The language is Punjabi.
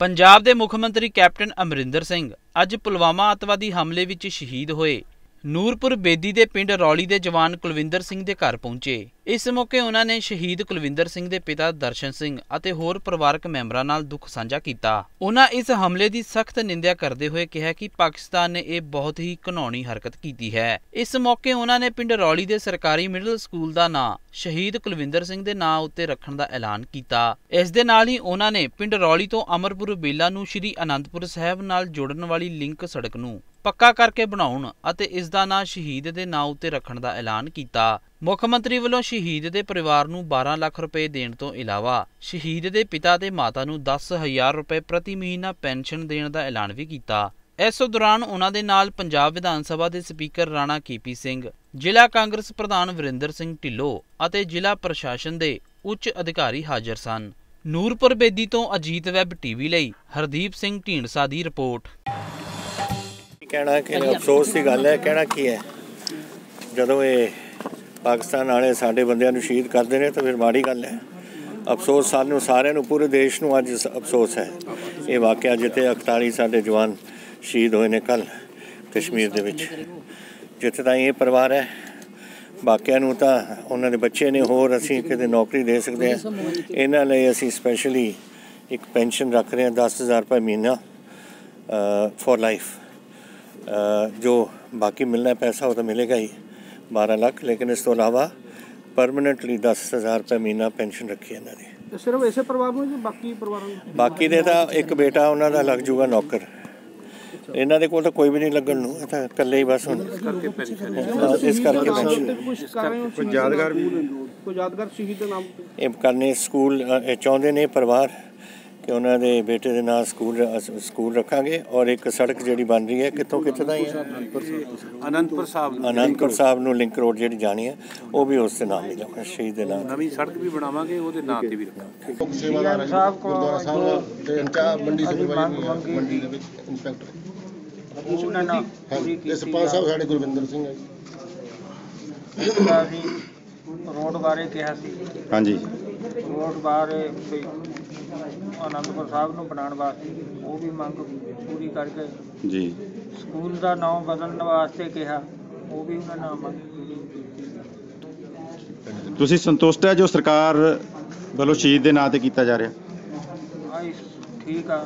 ਪੰਜਾਬ ਦੇ ਮੁੱਖ ਮੰਤਰੀ ਕੈਪਟਨ ਅਮਰਿੰਦਰ ਸਿੰਘ ਅੱਜ ਪੁਲਵਾਮਾ ਅੱਤਵਾਦੀ ਹਮਲੇ ਵਿੱਚ ਸ਼ਹੀਦ ਹੋਏ। ਨੂਰਪੁਰ ਬੇਦੀ ਦੇ ਪਿੰਡ ਰੌਲੀ ਦੇ ਜਵਾਨ ਕੁਲਵਿੰਦਰ ਸਿੰਘ ਦੇ ਘਰ ਪਹੁੰਚੇ। ਇਸ ਮੌਕੇ ਉਹਨਾਂ ਨੇ ਸ਼ਹੀਦ ਕੁਲਵਿੰਦਰ ਸਿੰਘ ਦੇ ਪਿਤਾ ਦਰਸ਼ਨ ਸਿੰਘ ਅਤੇ ਹੋਰ ਪਰਿਵਾਰਕ ਮੈਂਬਰਾਂ ਨਾਲ ਦੁੱਖ ਸਾਂਝਾ ਕੀਤਾ। ਉਹਨਾਂ ਇਸ ਹਮਲੇ ਦੀ ਸਖਤ ਨਿੰਦਿਆ ਕਰਦੇ ਹੋਏ ਕਿਹਾ ਕਿ ਪਾਕਿਸਤਾਨ ਨੇ ਇਹ ਬਹੁਤ ਹੀ ਘਿਨੌਣੀ ਹਰਕਤ ਕੀਤੀ ਹੈ। ਇਸ ਮੌਕੇ ਉਹਨਾਂ ਨੇ ਪਿੰਡ ਰੌਲੀ ਦੇ ਸਰਕਾਰੀ ਮਿਡਲ ਸਕੂਲ ਦਾ ਨਾਂ, ਸ਼ਹੀਦ ਕੁਲਵਿੰਦਰ ਸਿੰਘ ਦੇ ਨਾਂ ਉੱਤੇ ਰੱਖਣ ਦਾ ਐਲਾਨ ਕੀਤਾ। ਇਸ ਦੇ ਨਾਲ ਹੀ ਉਹਨਾਂ ਨੇ ਪਿੰਡ ਰੌਲੀ ਤੋਂ ਅਮਰਪੁਰ ਬੇਲਾ ਨੂੰ ਸ੍ਰੀ ਅਨੰਦਪੁਰ ਸਾਹਿਬ ਨਾਲ ਜੋੜਨ ਵਾਲੀ ਲਿੰਕ ਸੜਕ ਨੂੰ ਪੱਕਾ ਕਰਕੇ ਬਣਾਉਣ ਅਤੇ ਇਸ ਦਾ ਨਾਂ ਸ਼ਹੀਦ ਦੇ ਨਾਂ ਉੱਤੇ ਰੱਖਣ ਦਾ ਐਲਾਨ ਕੀਤਾ। ਮੁੱਖ ਮੰਤਰੀ ਵੱਲੋਂ ਸ਼ਹੀਦ ਦੇ ਪਰਿਵਾਰ ਨੂੰ 12 ਲੱਖ ਰੁਪਏ ਦੇਣ ਤੋਂ ਇਲਾਵਾ ਸ਼ਹੀਦ ਦੇ ਪਿਤਾ ਤੇ ਮਾਤਾ ਨੂੰ 10000 ਰੁਪਏ ਪ੍ਰਤੀ ਮਹੀਨਾ ਪੈਨਸ਼ਨ ਦੇਣ ਦਾ ਐਲਾਨ ਵੀ ਕੀਤਾ। ਇਸ ਦੌਰਾਨ ਉਹਨਾਂ ਦੇ ਨਾਲ ਪੰਜਾਬ ਵਿਧਾਨ ਸਭਾ ਦੇ ਸਪੀਕਰ ਰਾਣਾ ਕੀਪੀ ਸਿੰਘ, ਜ਼ਿਲ੍ਹਾ ਕਾਂਗਰਸ ਪ੍ਰਧਾਨ ਵਰਿੰਦਰ ਸਿੰਘ ਢਿੱਲੋਂ ਅਤੇ ਜ਼ਿਲ੍ਹਾ ਪ੍ਰਸ਼ਾਸਨ ਦੇ ਉੱਚ ਅਧਿਕਾਰੀ ਹਾਜ਼ਰ ਸਨ। ਨੂਰਪੁਰ ਬੇਦੀ ਤੋਂ ਅਜੀਤ ਵੈਬ ਟੀਵੀ ਲਈ ਹਰਦੀਪ ਸਿੰਘ ਢੀਂਡਸਾ ਦੀ ਰਿਪੋਰਟ। ਕਹਿਣਾ ਕਿ ਅਫਸੋਸ ਦੀ ਗੱਲ ਹੈ, ਕਹਿਣਾ ਕੀ ਹੈ? ਜਦੋਂ ਇਹ ਪਾਕਿਸਤਾਨ ਵਾਲੇ ਸਾਡੇ ਬੰਦਿਆਂ ਨੂੰ ਸ਼ਹੀਦ ਕਰਦੇ ਨੇ, ਤਾਂ ਫਿਰ ਮਾੜੀ ਗੱਲ ਹੈ। ਅਫਸੋਸ ਸਾਨੂੰ ਸਾਰਿਆਂ ਨੂੰ, ਪੂਰੇ ਦੇਸ਼ ਨੂੰ ਅੱਜ ਅਫਸੋਸ ਹੈ। ਇਹ ਵਾਕਿਆ ਜਿੱਥੇ 41 ਸਾਡੇ ਜਵਾਨ ਸ਼ਹੀਦ ਹੋਏ ਨੇ ਕੱਲ ਕਸ਼ਮੀਰ ਦੇ ਵਿੱਚ। ਜਿੱਥੇ ਤਾਂ ਇਹ ਪਰਿਵਾਰ ਹੈ। ਬਾਕੀਆਂ ਨੂੰ ਤਾਂ ਉਹਨਾਂ ਦੇ ਬੱਚੇ ਨੇ, ਹੋਰ ਅਸੀਂ ਕਿਤੇ ਨੌਕਰੀ ਦੇ ਸਕਦੇ ਹਾਂ। ਇਹਨਾਂ ਲਈ ਅਸੀਂ ਸਪੈਸ਼ਲੀ ਇੱਕ ਪੈਨਸ਼ਨ ਰੱਖ ਰਹੇ ਹਾਂ 10000 ਰੁਪਏ ਮਹੀਨਾ ਫॉर ਲਾਈਫ ਜੋ ਬਾਕੀ ਮਿਲਣਾ ਹੈ ਪੈਸਾ ਉਹ ਤਾਂ ਮਿਲੇਗਾ ਹੀ 12 ਲੱਖ ਲੇਕਿਨ ਇਸ ਤੋਂ ਇਲਾਵਾ ਪਰਮਨੈਂਟਲੀ 10000 ਰੁਪਏ ਮਹੀਨਾ ਪੈਨਸ਼ਨ ਰੱਖੀ ਹੈ ਇਹਨਾਂ ਦੀ। ਸਿਰਫ ਇਸੇ ਪਰਿਵਾਰ ਨੂੰ ਜਾਂ ਬਾਕੀ ਪਰਿਵਾਰਾਂ ਨੂੰ? ਬਾਕੀ ਦੇ ਤਾਂ ਇੱਕ ਬੇਟਾ ਉਹਨਾਂ ਦਾ ਲੱਗ ਜੂਗਾ ਨੌਕਰ। ਇਹਨਾਂ ਦੇ ਕੋਲ ਤਾਂ ਕੋਈ ਵੀ ਨਹੀਂ ਲੱਗਣ ਨੂੰ ਇਹ ਤਾਂ ਇਕੱਲੇ ਹੀ ਬਸ ਹੁਣ। ਇਸ ਕਰਕੇ ਪੈਨਸ਼ਨ ਕੁਝ ਕਰ ਰਹੇ ਹੋ ਕੋਈ ਯਾਦਗਾਰ ਵੀ ਕੋਈ ਯਾਦਗਾਰ ਸ਼ਹੀਦ ਦੇ ਨਾਮ ਇਹ ਕਰਨੇ ਸਕੂਲ ਚਾਹੁੰਦੇ ਨੇ ਪਰਿਵਾਰ। ਕਿ ਉਹਨਾਂ ਦੇ ਬੇਟੇ ਦੇ ਨਾਲ ਸਕੂਲ ਸਕੂਲ ਰੱਖਾਂਗੇ ਔਰ ਇੱਕ ਸੜਕ ਜਿਹੜੀ ਬਣ ਰਹੀ ਹੈ ਕਿੱਥੋਂ ਕਿੱਥੇ ਦਾ ਹੀ? ਅਨੰਦਪੁਰ ਸਾਹਿਬ ਅਨੰਦਪੁਰ ਸਾਹਿਬ ਨੂੰ ਲਿੰਕ ਰੋਡ ਜਿਹੜੀ ਜਾਣੀ ਹੈ ਉਹ ਵੀ ਉਸ ਦੇ ਨਾਮ ਹੀ ਲਿਖਾਂਗੇ ਸ਼ਹੀਦ ਦੇ ਨਾਮ ਨਵੀਂ ਸੜਕ ਵੀ ਬਣਾਵਾਂਗੇ ਉਹਦੇ ਨਾਂ ਤੇ ਵੀ ਰੱਖਾਂਗੇ। ਮੁੱਖ ਸੇਵਾਦਾਰ ਹੈ ਜੀ, ਗੁਰਦੁਆਰਾ ਸਾਹਿਬ ਤੇ ਇੰਚਾਰਜ ਮੰਡੀ ਸੁਪਰਵਾਈਜ਼ਰ ਮੰਡੀ ਦੇ ਵਿੱਚ ਇੰਸਪੈਕਟਰ ਉਹਨਾਂ ਨਾਲ ਹਾਂਜੀ ਤੇ ਸਰਪੰਚ ਸਾਹਿਬ ਸਾਡੇ ਗੁਰਵਿੰਦਰ ਸਿੰਘ ਹੈ ਜੀ। ਅਸੀਂ ਰੋਡ ਬਾਰੇ ਕਿਹਾ ਸੀ। ਹਾਂਜੀ। ਰੋਡ ਬਾਰੇ ਵੀ ਆਨੰਦਪੁਰ ਸਾਹਿਬ ਨੂੰ ਬਣਾਉਣ ਵਾਸਤੇ ਉਹ ਵੀ ਮੰਗ ਪੂਰੀ ਕਰਕੇ ਜੀ। ਸਕੂਲ ਦਾ ਨਾਮ ਬਦਲਣ ਵਾਸਤੇ ਕਿਹਾ ਉਹ ਵੀ ਉਹਨਾਂ ਨਾਲ ਮੰਗ ਪੂਰੀ ਕੀਤੀ। ਤੁਸੀਂ ਸੰਤੁਸ਼ਟ ਹੈ ਜੋ ਸਰਕਾਰ ਵੱਲੋਂ ਸ਼ਹੀਦ ਦੇ ਨਾਂ ਤੇ ਕੀਤਾ ਜਾ ਰਿਹਾ? ਆਈ ਠੀਕ ਆ।